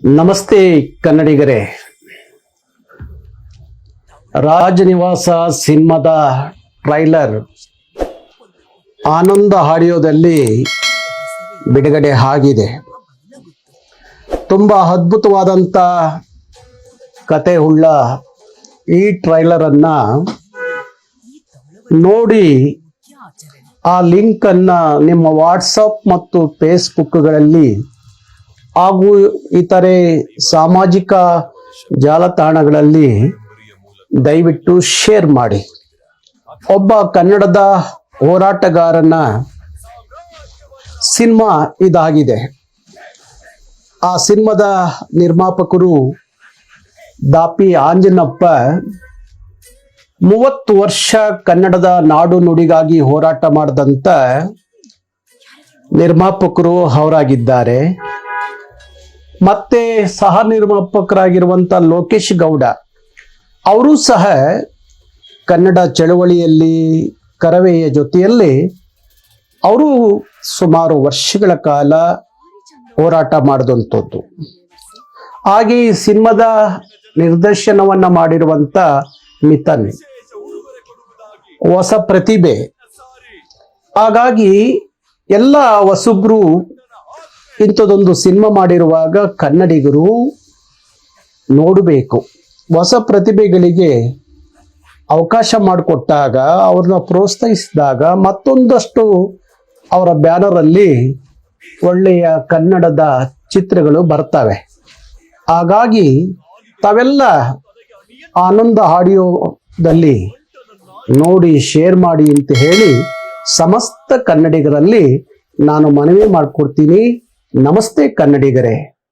ನಮಸ್ತೆ ಕನ್ನಡಿಗರೇ. ರಾಜನಿವಾಸ ಸಿನಿಮಾದ ಟ್ರೈಲರ್ ಆನಂದ ಆಡಿಯೋದಲ್ಲಿ ಬಿಡುಗಡೆ ಆಗಿದೆ. ತುಂಬ ಅದ್ಭುತವಾದಂಥ ಕತೆ ಉಳ್ಳ ಈ ಟ್ರೈಲರನ್ನು ನೋಡಿ ಆ ಲಿಂಕನ್ನು ನಿಮ್ಮ ವಾಟ್ಸಪ್ ಮತ್ತು ಫೇಸ್ಬುಕ್ಗಳಲ್ಲಿ ಹಾಗೂ ಇತರೆ ಸಾಮಾಜಿಕ ಜಾಲತಾಣಗಳಲ್ಲಿ ದಯವಿಟ್ಟು ಶೇರ್ ಮಾಡಿ. ಒಬ್ಬ ಕನ್ನಡದ ಹೋರಾಟಗಾರನ ಸಿನಿಮಾ ಇದಾಗಿದೆ. ಆ ಸಿನಿಮಾದ ನಿರ್ಮಾಪಕರು ದಾಪಿ ಆಂಜನಪ್ಪ ಮೂವತ್ತು ವರ್ಷ ಕನ್ನಡದ ನಾಡು ನುಡಿಗಾಗಿ ಹೋರಾಟ ಮಾಡಿದಂಥ ನಿರ್ಮಾಪಕರು ಅವರಾಗಿದ್ದಾರೆ. ಮತ್ತೆ ಸಹ ನಿರ್ಮಾಪಕರಾಗಿರುವಂಥ ಲೋಕೇಶ್ ಗೌಡ, ಅವರು ಸಹ ಕನ್ನಡ ಚಳುವಳಿಯಲ್ಲಿ, ಕರವೆಯ ಜೊತೆಯಲ್ಲಿ ಅವರು ಸುಮಾರು ವರ್ಷಗಳ ಕಾಲ ಹೋರಾಟ ಮಾಡಿದಂಥದ್ದು. ಹಾಗೆ ಈ ಸಿನಿಮಾದ ನಿರ್ದೇಶನವನ್ನು ಮಾಡಿರುವಂತ ಮಿಥನ್, ಹೊಸ ಪ್ರತಿಭೆ. ಹಾಗಾಗಿ ಎಲ್ಲ ಹೊಸಬ್ರು ಇಂಥದೊಂದು ಸಿನಿಮಾ ಮಾಡಿರುವಾಗ ಕನ್ನಡಿಗರು ನೋಡಬೇಕು. ಹೊಸ ಪ್ರತಿಭೆಗಳಿಗೆ ಅವಕಾಶ ಮಾಡಿಕೊಟ್ಟಾಗ, ಅವ್ರನ್ನ ಪ್ರೋತ್ಸಾಹಿಸಿದಾಗ ಮತ್ತೊಂದಷ್ಟು ಅವರ ಬ್ಯಾನರಲ್ಲಿ ಒಳ್ಳೆಯ ಕನ್ನಡದ ಚಿತ್ರಗಳು ಬರ್ತವೆ. ಹಾಗಾಗಿ ತಾವೆಲ್ಲ ಆನಂದ ಆಡಿಯೋದಲ್ಲಿ ನೋಡಿ, ಶೇರ್ ಮಾಡಿ ಅಂತ ಹೇಳಿ, ಸಮಸ್ತ ಕನ್ನಡಿಗರಲ್ಲಿ ನಾನು ಮನವಿ ಮಾಡಿಕೊಡ್ತೀನಿ. ನಮಸ್ತೆ ಕನ್ನಡಿಗರೇ.